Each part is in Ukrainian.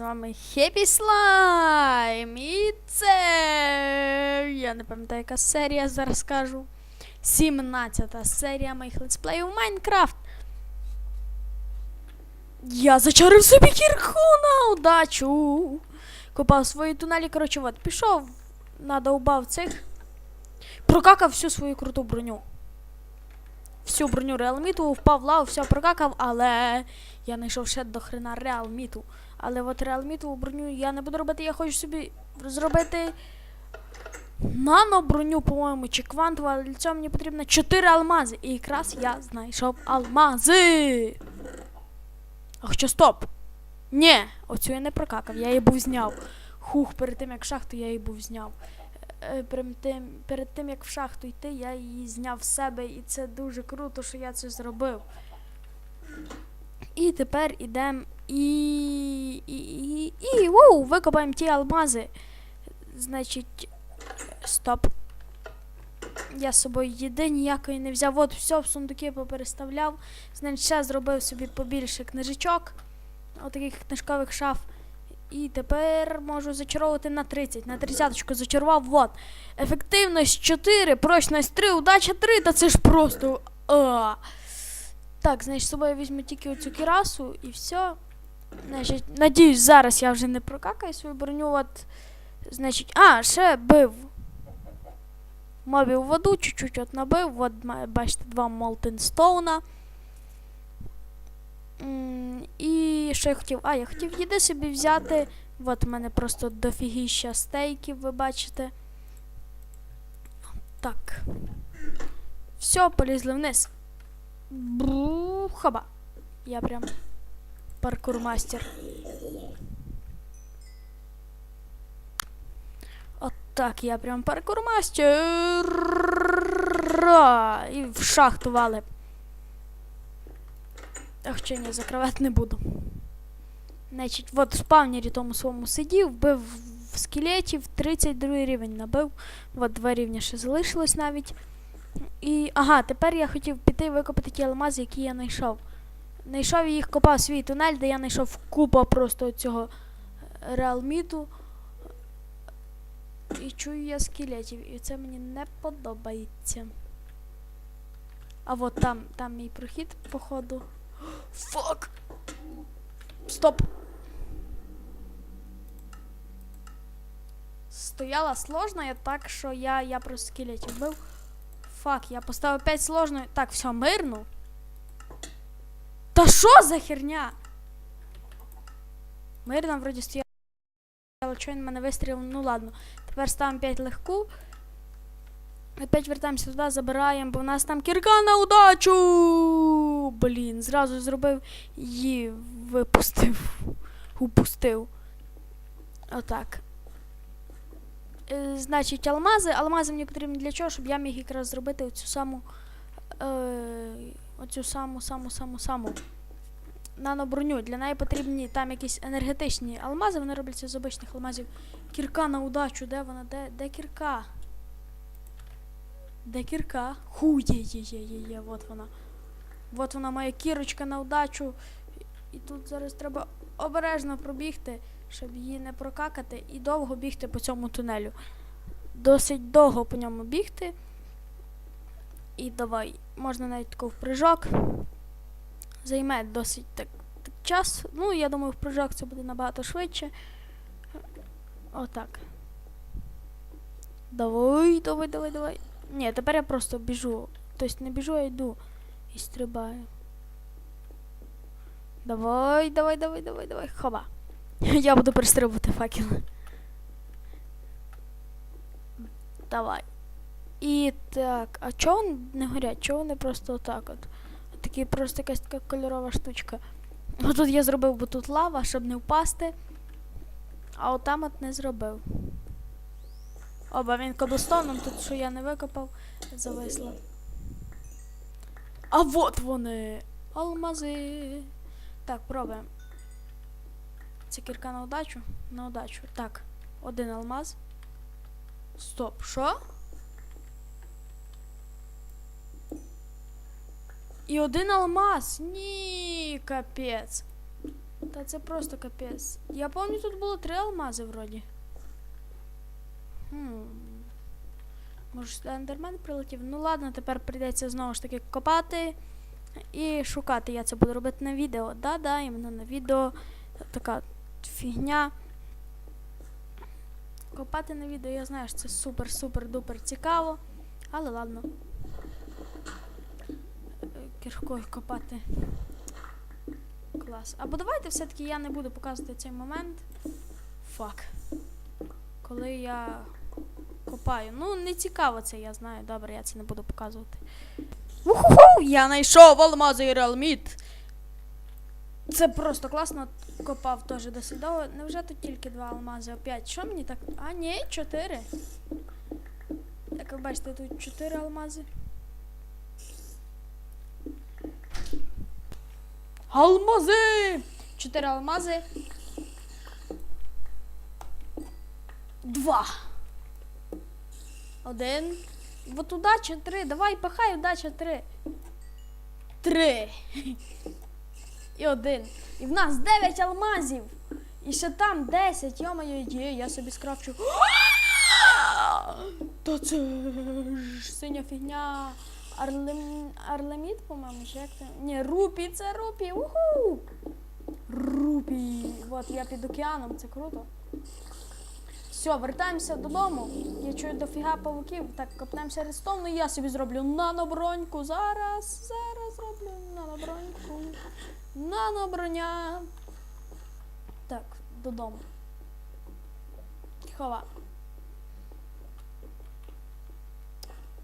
вами Хеппі Слайм. І це. Я не пам'ятаю, яка серія зараз скажу. 17 серія моїх летсплеїв Майнкрафт. Я зачарив собі кірку на удачу. Копав свої тунелі. Коротше, от, пішов, надовбав цих. Прокакав всю свою круту броню. Всю броню реалміту, впав в лаву, все прокакав, але я знайшов ще до хрена реалміту. Але от реалмітову броню я не буду робити, я хочу собі зробити нано-броню, по-моєму, чи квантову, але для цього мені потрібно 4 алмази. І якраз я знайшов алмази. А хоча стоп. Ні, оцю я не прокакав, я її був зняв. Хух, перед тим як шахту я її був зняв. Е, Перед тим, перед тим як в шахту йти, я її зняв з себе, і це дуже круто, що я це зробив. І тепер ідемо і. і. і. і. Воу, викопаємо ті алмази. Значить. Стоп. Я з собою їди ніякої не взяв. От все в сундуки попереставляв. Значить, ще зробив собі побільше книжечок. Отаких книжкових шаф. І тепер можу зачаровувати на 30. На 30 зачарував. Вот. Ефективність 4, прочність 3, удача 3. Та це ж просто. А. Так, значить, з собою візьму тільки оцю кірасу і все. Значить, надіюсь, зараз я вже не прокакаю свою броню. От, значить, а, ще бив. Мобів воду, чуть-чуть от набив. От, бачите, два Молтенстоуна. І що я хотів? А, я хотів їди собі взяти. От у мене просто дофігіща стейків, ви бачите. Так. Все, полізли вниз. Бу-хаба. Я прям паркур-мастер. От так, я прям паркур-мастер. І в шахту вали. Ах, чи ні, закривати не буду. Значить, от в спавнері тому своєму сидів, вбив в скелетів, 32 рівень набив. От два рівня ще залишилось навіть. І. Ага, тепер я хотів піти викопати ті алмази, які я знайшов. Знайшов їх, копав свій тунель, де я знайшов купа просто цього е, реалміту. І чую я скелетів, і це мені не подобається. А от там, там мій прохід, походу. Фак! Стоп! Стояла сложно, я так, що я, я просто скелетів вбив. Фак, я поставив 5 сложно. Так, все, мирно. Та що за херня? Мирно вроді стояла. Чого він мене вистрілив? Ну ладно. Тепер ставимо 5 легку. Опять вертаємося туди, забираємо, бо в нас там кірка на удачу. Блін, зразу зробив її випустив. Упустив. Отак. Е, значить, алмази. Алмази мені потрібні для чого, щоб я міг якраз зробити оцю саму. Е, оцю саму, саму, саму, саму. Наноброню. Для неї потрібні там якісь енергетичні алмази, вони робляться з обичних алмазів. Кірка на удачу, де вона? Де, де кірка? Де кірка? Ху, є, є, є, є, є, от вона. От вона моя кірочка на удачу. І тут зараз треба обережно пробігти, щоб її не прокакати, і довго бігти по цьому тунелю. Досить довго по ньому бігти. І давай, можна навіть таку в прыжок. Займе досить так, так час. Ну, я думаю, в прыжок це буде набагато швидше. Отак. Давай, давай, давай, давай. Ні, тепер я просто біжу. Тобто не біжу, а йду і стрибаю. Давай, давай, давай, давай, давай. Хоба. Я буду перестрибувати факел. Давай. І так, а чого вони не горять? Чого вони просто отак от? Такі просто якась така кольорова штучка. Отут я зробив, бо тут лава, щоб не впасти. А отам от не зробив. Оба він коблстоном, тут що я не викопав, зависло. А от вони! Алмази. Так, пробуємо. Це кірка на удачу? На удачу. Так, один алмаз. Стоп, що? І один алмаз. Ні, капець. Та це просто капець. Я пам'ятаю, тут було три алмази вроді. Може, сюди ендермен прилетів? Ну ладно, тепер прийдеться знову ж таки копати і шукати. Я це буду робити на відео. Да-да, іменно на відео. Така фігня. Копати на відео, я знаю, що це супер-супер-дупер цікаво. Але ладно. Кіркою копати. Клас. Або давайте все-таки я не буду показувати цей момент. Фак. Коли я копаю. Ну, не цікаво це, я знаю. Добре, я це не буду показувати. Уху! Я знайшов алмази і реалміт. Це просто класно. Копав теж досить довго. Невже тут тільки два алмази? Опять. Що мені так? А, ні, чотири. Як ви бачите, тут чотири алмази. Алмази! Чотири алмази. Два. Один. Вот удача три. Давай, пахай, удача три. Три. І один. І в нас дев'ять алмазів. І ще там 10. Йо-моє, є, я собі скрафчу. Та це ж синя фігня. Арлем... Арлеміт, по-моєму, чи як це? Ні, рупі, це рупі. Уху! Рупі. От я під океаном, це круто. Все, вертаємося додому. Я чую дофіга павуків. Так, копнемося рестом, і я собі зроблю наноброньку. Зараз, зараз зроблю наноброньку. Наноброня. Так, додому. Хова.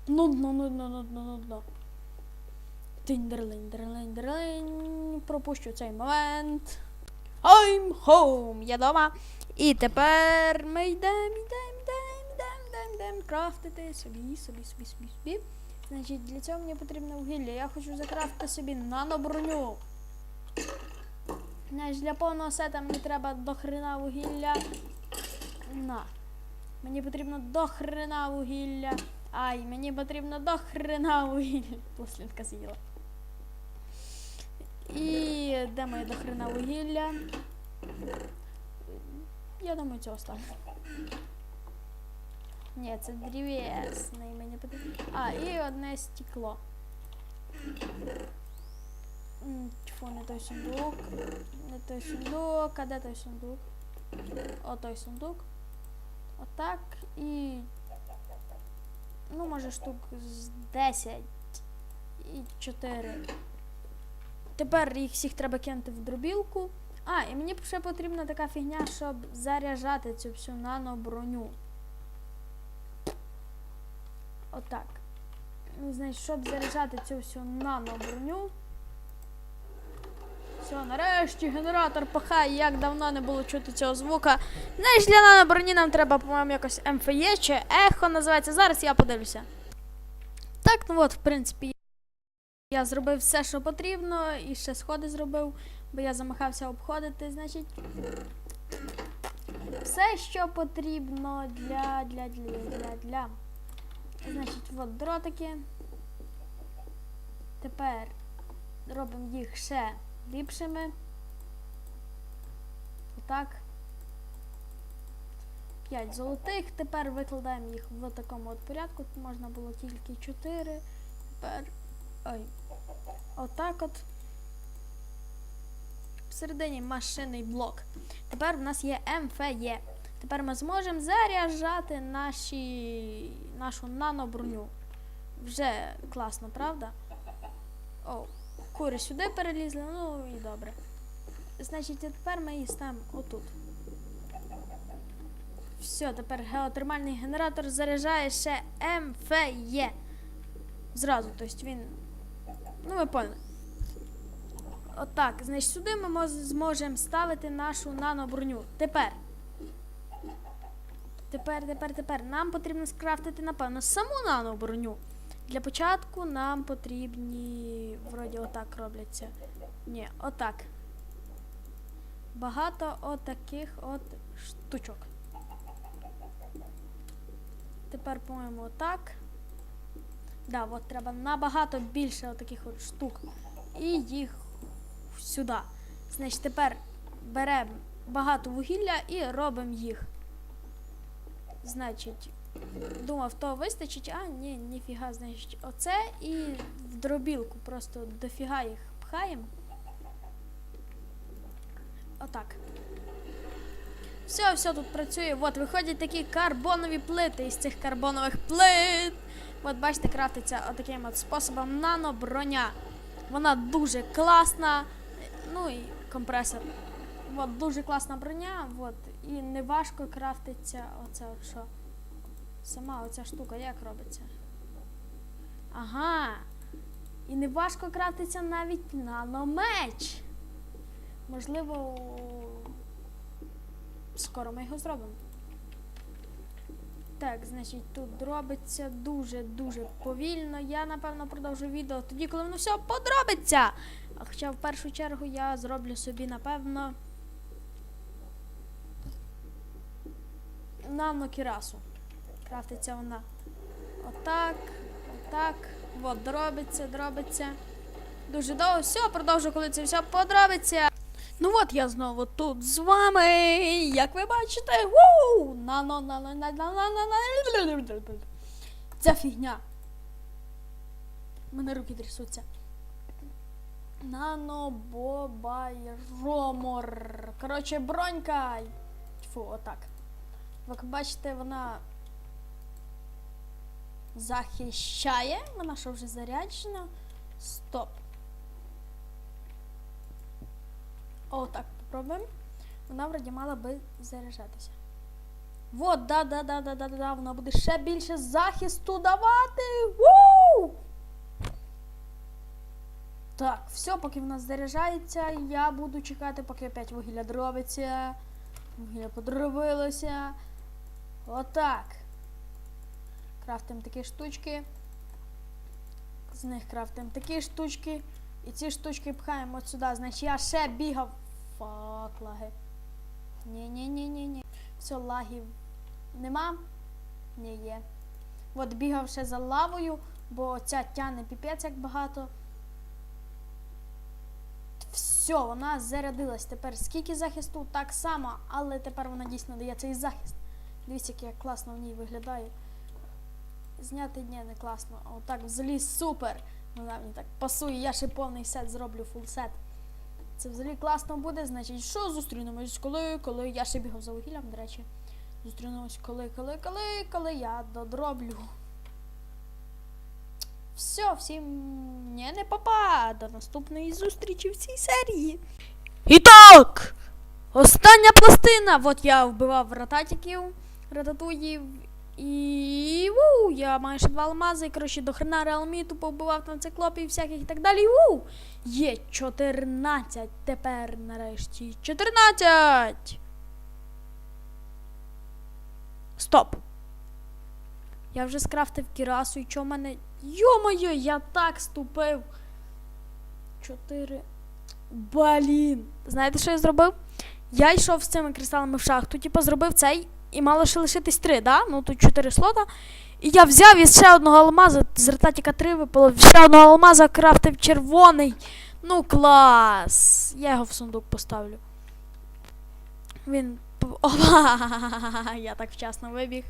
Нудно, нудно, нудно, нудно. Тиндерлинь, дерлинь, дерлинь. Пропущу цей момент. I'm home. Я дома. І тепер ми йдемо, йдемо, йдемо, йдемо, йдемо, йдемо крафтити собі, собі, собі, собі, собі. Значить, для цього мені потрібно вугілля. Я хочу закрафтити собі наноброню. Знаєш, для повного сета мені треба до хрена вугілля. На. Мені потрібно до хрена вугілля. Ай, мені потрібно до хрена вугілля. Плослінка з'їла. І де моє до хрена вугілля? Я думаю, цього ставлю. Ні, це древесний мені потрібно. А, і одне стекло. Тьфу, не той сундук. Не той сундук. А де той сундук? О, той сундук. Отак. І. Ну, може, штук з 10 і 4. Тепер їх всіх треба кинути в дробілку. А, і мені ще потрібна така фігня, щоб заряджати цю всю наноброню. Отак. Ну, Значить, щоб заряджати цю всю наноброню. Все, нарешті генератор пахає, як давно не було чути цього звука. Знаєш, для наноброні нам треба, по-моєму, якось МФЄ чи ехо називається. Зараз я подивлюся. Так, ну от, в принципі, я зробив все, що потрібно, і ще сходи зробив, бо я замахався обходити, значить. Все, що потрібно для, для, для, для, для. Значить, от дротики. Тепер робимо їх ще ліпшими. Отак. 5 золотих. Тепер викладаємо їх в такому от порядку. Тут можна було тільки 4. Тепер. Ой. Отак от. Всередині машинний блок. Тепер в нас є МФЄ. Тепер ми зможемо заряджати наші, нашу наноброню. Вже класно, правда? О, кури сюди перелізли, ну і добре. Значить, тепер ми її ставимо отут. Все, тепер геотермальний генератор заряджає ще МФЄ. Зразу, тобто він. Ну, ви поняли. Отак. Значить, сюди ми зможемо ставити нашу наноброню. Тепер. Тепер, тепер, тепер. Нам потрібно скрафтити, напевно, саму наноброню. Для початку нам потрібні. Вроді отак робляться. Ні, отак. Багато отаких от штучок. Тепер, по-моєму, отак. Да, от треба набагато більше отаких от штук. І їх сюди. Значить, тепер беремо багато вугілля і робимо їх. Значить, думав, то вистачить, а ні, ніфіга, значить, оце і в дробілку просто дофіга їх пхаємо. Отак. Все, все тут працює. От виходять такі карбонові плити із цих карбонових плит. От бачите, крафтиться отаким от способом наноброня. Вона дуже класна. Ну і компресор. От дуже класна броня. От, і не важко крафтиться оце от що. Сама оця штука як робиться? Ага. І не важко крафтиться навіть наномеч. Можливо, скоро ми його зробимо. Так, значить, тут робиться дуже-дуже повільно. Я, напевно, продовжу відео тоді, коли воно все подробиться. Хоча в першу чергу я зроблю собі, напевно, нанокірасу. Крафтиться вона. Отак, отак. От, дробиться, дробиться. Дуже довго. Все, продовжу, коли це все подробиться. Ну от я знову тут з вами. Як ви бачите! Нано, нано, нано, нано, нано. Ця фігня. У мене руки трясуться. Нанобобайромор. Коротше, бронька. Фу, отак. Як бачите, вона захищає. Вона що вже заряджена. Стоп. О, так, попробуємо. Вона вроді мала би заряджатися. Вот, да, да, да, да, да, да, да. Вона буде ще більше захисту давати. Вуу! Так, все, поки вона заряджається, я буду чекати, поки опять вугілля дробиться. Вугілля подробилося. Отак. Крафтимо такі штучки. З них крафтимо такі штучки. І ці штучки пхаємо от сюди. Значить я ще бігав. Фак, лаги. Ні-ні-ні-ні-ні. Все, лагів нема? Ні, є. От бігав ще за лавою, бо ця тяне піпець як багато. Все, вона зарядилась. Тепер скільки захисту, так само, але тепер вона дійсно дає цей захист. Дивіться, як класно в ній виглядаю. Зняти ні, не класно. Отак взагалі супер. Вона мені так пасує, я ще повний сет зроблю фул сет. Це взагалі класно буде, значить, що зустрінемось, коли, коли я ще бігав за вугіллям, до речі. Зустрінемось, коли, коли, коли, коли я додроблю. Все, всім ні, не папа. До наступної зустрічі в цій серії. І так! Остання пластина! От я вбивав рататиків, рататуїв. І ву, я майже два алмази, коротше, до хрена реалміту повбивав там циклопів всяких і так далі. Ву! Є 14 тепер нарешті. 14! Стоп! Я вже скрафтив кірасу, і чо в мене. Йо-моє, я так ступив. Чотири. Блін. Знаєте, що я зробив? Я йшов з цими кристалами в шахту, типу зробив цей, і мало ще лишитись три, да? Ну тут чотири слота. І я взяв із ще одного алмаза, з ретатіка 3 випало, ще одного алмаза крафтив червоний. Ну клас! Я його в сундук поставлю. Він. Опа! Я так вчасно вибіг.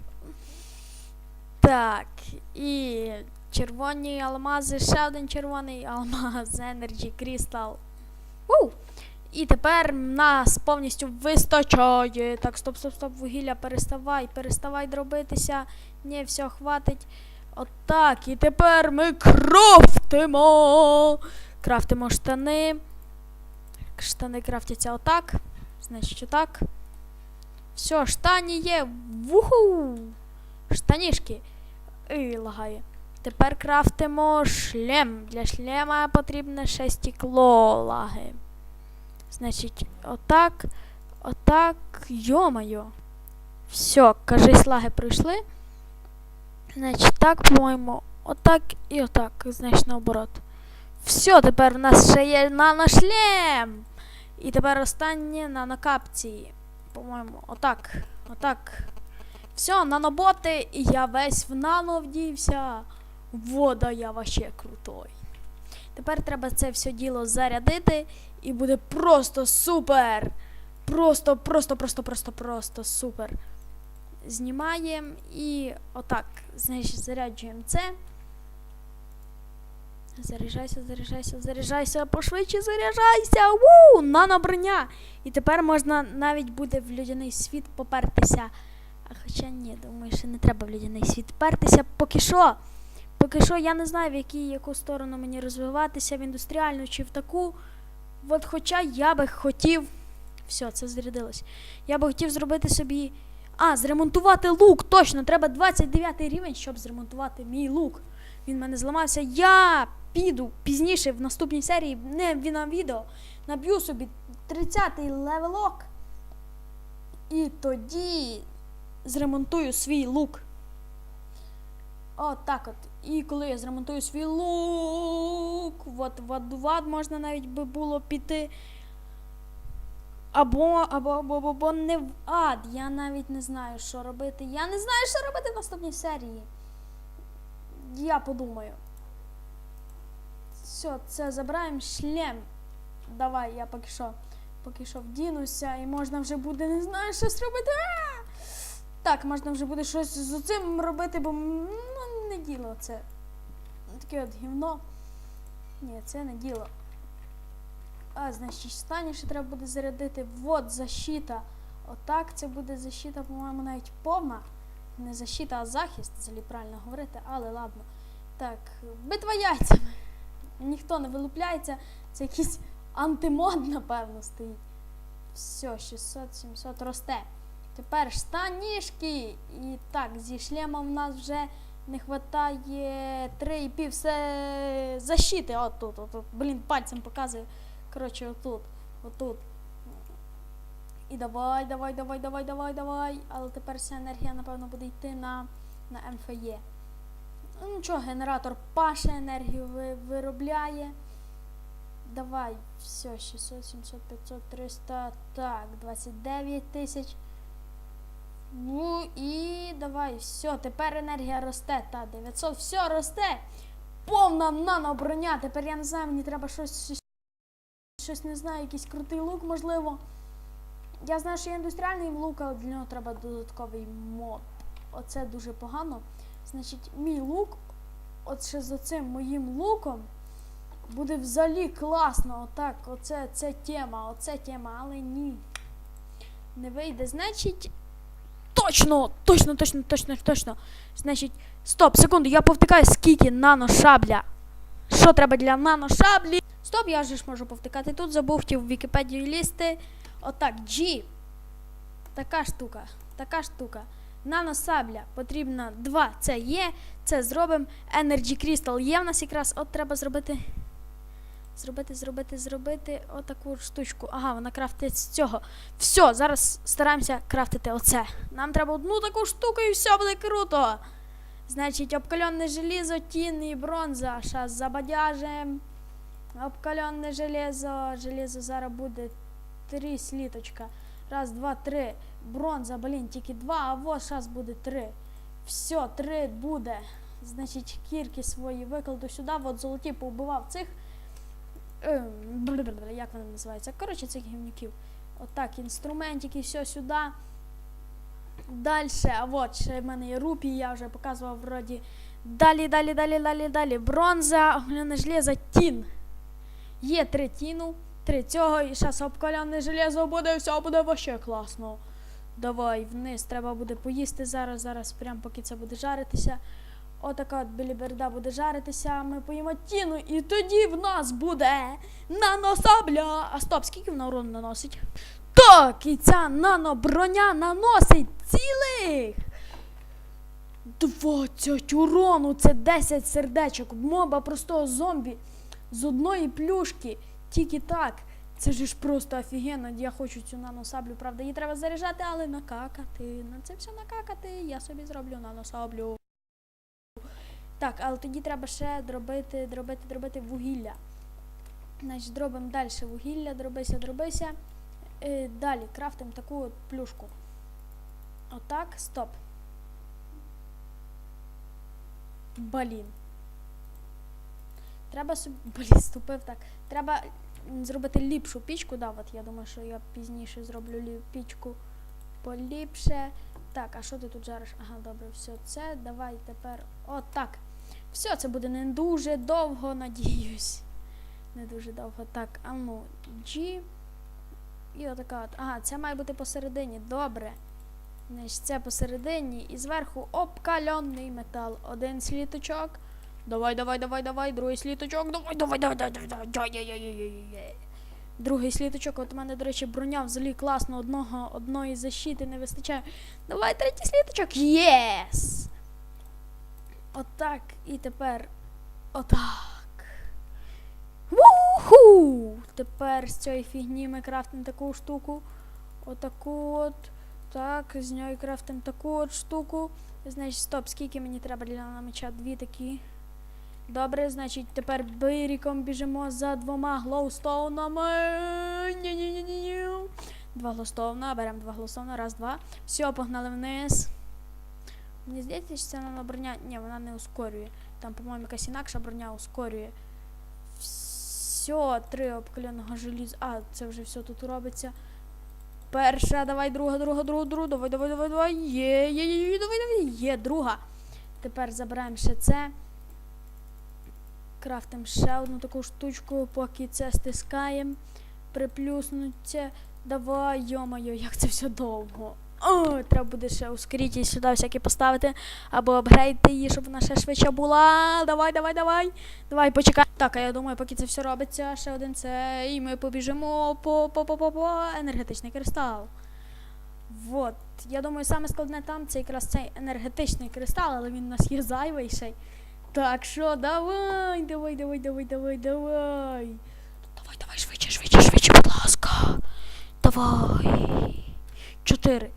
Так, і червоні алмази, ще один червоний алмаз, Energy Crystal. У! І тепер нас повністю вистачає. Так, стоп, стоп, стоп, вугілля, переставай, переставай дробитися. Ні, все, хватить. Отак. І тепер ми крафтимо. Крафтимо штани. Штани крафтяться отак. Значить, отак. Все, штані є. Вуху! Штанішки. І лагає. Тепер крафтимо шлем. Для шлема потрібне ще стекло лаги. Значить, отак, отак, йо-моє. Все, кажись, лаги пройшли. Значить, так, по-моєму, отак і отак, значить, наоборот. Все, тепер у нас ще є наношлем. І тепер останнє нанокапці. По-моєму, отак, отак. Все, наноботи, і я весь в нано вдівся. Вода, я вообще крутой. Тепер треба це все діло зарядити, і буде просто супер. Просто, просто, просто, просто, просто супер. Знімаємо і отак, значить, заряджуємо це. Заряджайся, заряджайся, заряджайся, пошвидше заряджайся! Вуу! Наноброня! І тепер можна навіть буде в людяний світ попертися. А хоча ні, думаю, що не треба в людяний світ пертися. Поки що. Поки що я не знаю, в якій, яку сторону мені розвиватися, в індустріальну чи в таку. От хоча я би хотів. Все, це зарядилось. Я би хотів зробити собі. А, зремонтувати лук! Точно! Треба 29 рівень, щоб зремонтувати мій лук. Він в мене зламався. Я піду пізніше в наступній серії, не на відео, наб'ю собі 30-й левелок. І тоді зремонтую свій лук. От так от. І коли я зремонтую свій лук, от в адуват можна навіть би було піти. Або, або, або, або, або не в ад. Я навіть не знаю, що робити. Я не знаю, що робити в наступній серії. Я подумаю. Все, це забираємо шлем. Давай, я поки що, поки що вдінуся, і можна вже буде, не знаю, щось робити. Так, можна вже буде щось з цим робити, бо ну, не діло це. Таке от гівно. Ні, це не діло. А, значить, стані ще треба буде зарядити. Вот защита. Отак це буде защита, по-моєму, навіть повна. Не защита, а захист, взагалі правильно говорити, але ладно. Так, битва яйцями. Ніхто не вилупляється. Це якийсь антимод, напевно, стоїть. Все, 600, 700 росте. Тепер штанішки. І так, зі шлемом в нас вже не вистачає 3,5 все защити. От тут, от тут. Блін, пальцем показую. Коротше, отут. Отут. І давай, давай, давай, давай, давай, давай. Але тепер вся енергія, напевно, буде йти на, на МФЄ. Ну нічого, генератор паше енергію ви, виробляє. Давай, все, 600, 700, 500, 300, так, 29 тисяч. Ну і давай, все, тепер енергія росте. Та, 900, все росте. Повна наноброня. Тепер я не знаю, мені треба щось, щось, щось не знаю, якийсь крутий лук, можливо. Я знаю, що є індустріальний лук, але для нього треба додатковий мод. Оце дуже погано. Значить, мій лук, от ще за цим моїм луком, буде взагалі класно. Отак, оце це тема, оце тема, але ні. Не вийде. Значить. Точно! Точно, точно, точно, точно. Значить, стоп, секунду, я повтикаю, скільки наношабля. Що треба для наношаблі? Стоп, я же ж можу повтикати тут, забув хотів в Вікіпедію лізти. Отак, G. Така штука, така штука. Наносабля потрібно два. Це є. Це зробимо. Energy Crystal є в нас якраз. От треба зробити. Зробити, зробити, зробити отаку штучку. Ага, вона крафтить з цього. Все, зараз стараємося крафтити оце. Нам треба одну таку штуку і все буде круто. Значить, обкаленне желізо, тін і бронза. Щас забадяжем. Обкаленне железо. Железо зараз буде три сліточка. Раз, два, три. Бронза, блін, тільки два, а вот зараз буде три. Все, три буде. Значить, кірки свої викладу сюди. От золоті повбивав цих. Ем, як вони називаються? Коротше, цих гівнюків. Отак, інструментики, все сюди. Далі, а от ще в мене є рупі, я вже показував вроді. Далі, далі, далі, далі, далі. Бронза, огляне железо, тін. Є три тіну, три цього, і зараз обкаляне железо буде, все буде вообще класно. Давай, вниз треба буде поїсти зараз, зараз, прямо поки це буде жаритися. Отака от біліберда буде жаритися, ми поїмо тіну, і тоді в нас буде наносабля. А стоп, скільки вона урону наносить? Так, і ця наноброня наносить цілих 20 урону. Це 10 сердечок. Моба простого зомбі з одної плюшки. Тільки так. Це ж просто офігенно. Я хочу цю наносаблю, правда, її треба заряджати, але накакати. На це все накакати. Я собі зроблю наносаблю. Так, але тоді треба ще дробити, дробити, дробити вугілля. Значить, дробимо далі вугілля, дробися, дробися. Е, далі крафтимо таку от плюшку. Отак, стоп. Блін. Треба собі. Блін, ступив так. Треба зробити ліпшу пічку. Да, от я думаю, що я пізніше зроблю лі- пічку поліпше. Так, а що ти тут жариш? Ага, добре, все це. Давай тепер. Отак. Все, це буде не дуже довго, надіюсь. Не дуже довго. Так, а ну, G. І отака от. Ага, це має бути посередині. Добре. Значить, це посередині і зверху обкальонний метал. Один сліточок. Давай, давай, давай, давай, другий сліточок. Давай, давай, давай, давай, давай, давай. Другий сліточок, от у мене, до речі, броня взагалі класно, одного, одної защити не вистачає. Давай, третій сліточок. Єс! Отак. І тепер. Отак. Вуху! Тепер з цієї фігні ми крафтимо таку штуку. Отаку от. Так, з нею крафтимо таку от штуку. Значить, стоп, скільки мені треба для меча? Дві такі. Добре, значить, тепер биріком біжимо за двома глоустоунами. Ні-ні-ні-ні. Два глоустоуна, беремо два глоустоуна. Раз, два. Все, погнали вниз. Мені здається, що це нано броня. Ні, вона не ускорює. Там, по-моєму, якась інакша броня ускорює. Все, три обкаленого желіза. А, це вже все тут робиться. Перша, давай, друга, друга, друга, друга, давай, давай, давай, давай. Є, є, є, є, давай, давай. Є, друга. Тепер забираємо ще це. Крафтимо ще одну таку штучку, поки це стискаємо. Приплюснуться. Давай, йо-моє, як це все довго. О, треба буде ще ускоріти сюди всякі поставити. Або апгрейдити її, щоб вона ще швидше була. Давай, давай, давай. Давай, почекай. Так, а я думаю, поки це все робиться, ще один це. І ми побіжимо по, по, по, по, по енергетичний кристал. Вот. Я думаю, саме складне там це якраз цей енергетичний кристал, але він у нас є зайвий ще. Так що давай, давай, давай, давай, давай, давай. Давай, давай, швидше, швидше, швидше, будь ласка. Давай. Чотири.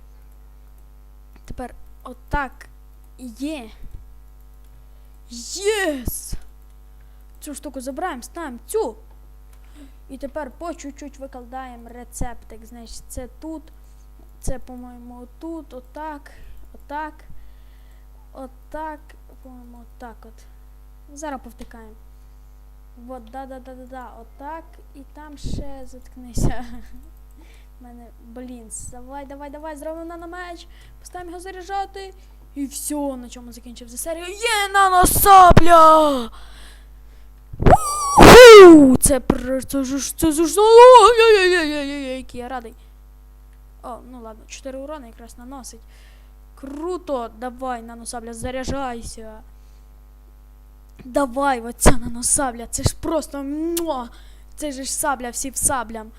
Тепер отак є. Єс! Цю штуку забираємо, ставимо цю. І тепер по чуть-чуть викладаємо рецептик. Значить, це тут, це, по-моєму, отут, отак, отак, отак, по-моєму, отак от. Зараз повтикаємо. От, да-да-да-да-да, отак. І там ще заткнися. У мене, блін, давай, давай, давай, зробимо на меч, поставимо його заряджати. І все, на чому закінчив за серію. Є наносабля! Це пр... Це ж який я радий. О, ну ладно, 4 урона якраз наносить. Круто! Давай, наносабля, заряджайся. Давай, оця наносабля, це ж просто. Це ж сабля всі в саблям.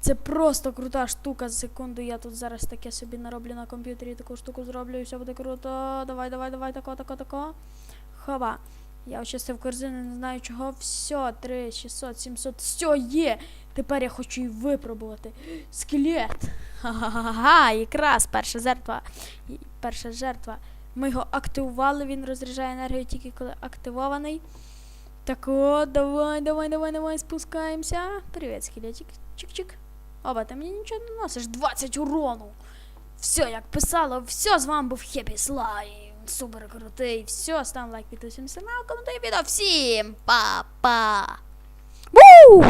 Це просто крута штука. Секунду, я тут зараз таке собі нароблю на комп'ютері, таку штуку зроблю і все буде круто. Давай, давай, давай, тако, тако, тако. Хова. Я очистив корзину, не знаю чого. Все, 3, 600, 700. Все є. Тепер я хочу її випробувати. Скелет. Ха-ха-ха, якраз перша жертва. Перша жертва. Ми його активували, він розряджає енергію тільки коли активований. Так от, давай, давай, давай, давай, спускаємося. Привіт, скелетик. Чик-чик. Оба, ти мені нічого не носиш. 20 урону. Все, як писало, все, з вами був Хеппі Слайм. Супер крутий. Все, став лайк, підписуємося на канал, коментуй відео. Всім па-па. Вуу!